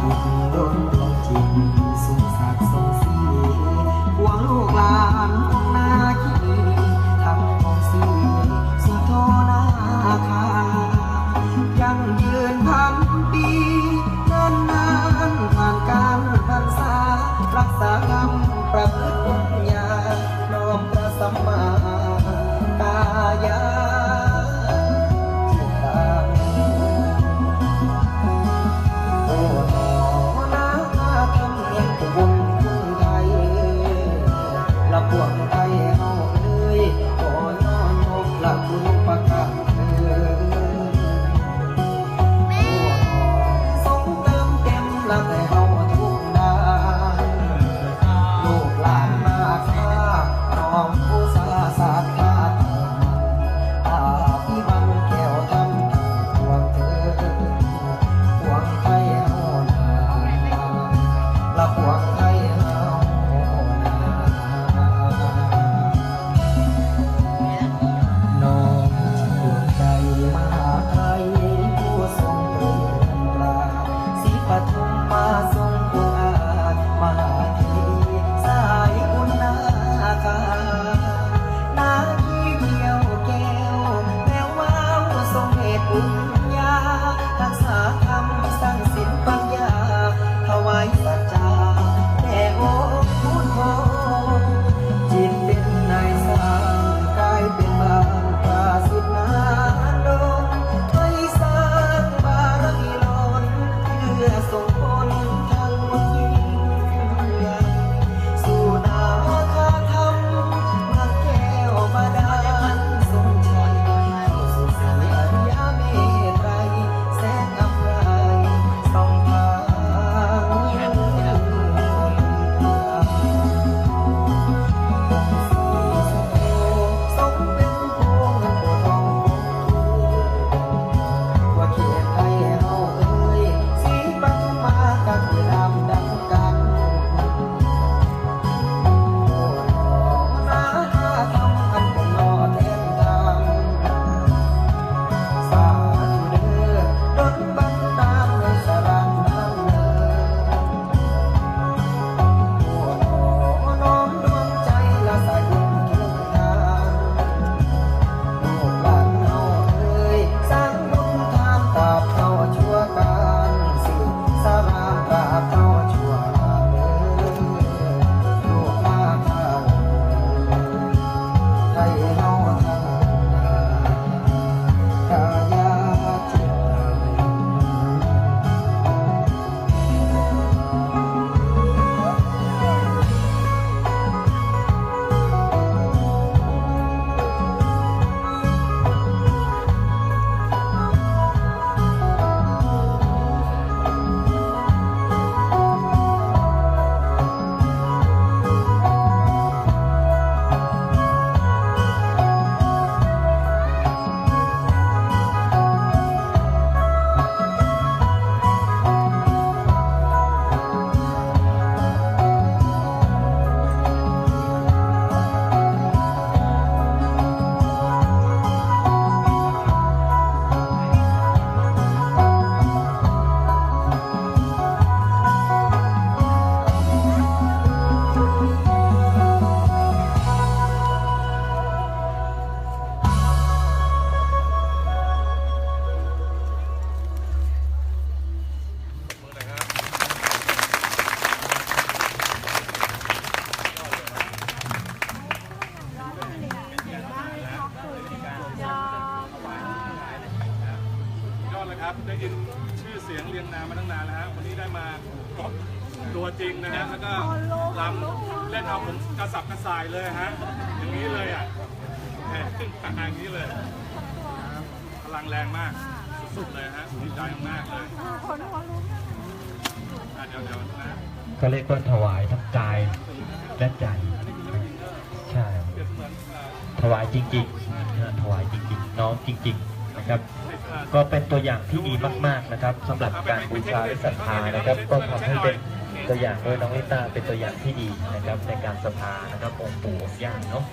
จุดดลของจิสุขสักสง ครับ ได้ยินชื่อเสียงเรียงนามมาตั้งนานแล้วฮะวันนี้ได้มาพบตัวจริงนะฮะแล้วก็ลำเล่นเอาผมกระสับกระส่ายเลยฮะอย่างนี้เลยอะแหมอย่างนี้เลยพลังแรงมากสุดๆเลยฮะดีใจมากเลยอะเดี๋ยวเดี๋ยวนะก็เรียกว่าถวายทั้งกายและใจใช่ถวายจริงๆถวายจริงๆ น้องจริง ๆ นะครับ ก็เป็นตัวอย่างที่ดีมาก ๆนะครับ สำหรับการบูชาและศรัทธานะครับ ก็ทำให้เป็นตัวอย่างด้วยน้องลิต้าเป็นตัวอย่างที่ดีนะครับ ในการศรัทธานะครับองค์ปู่องค์ย่าเนาะ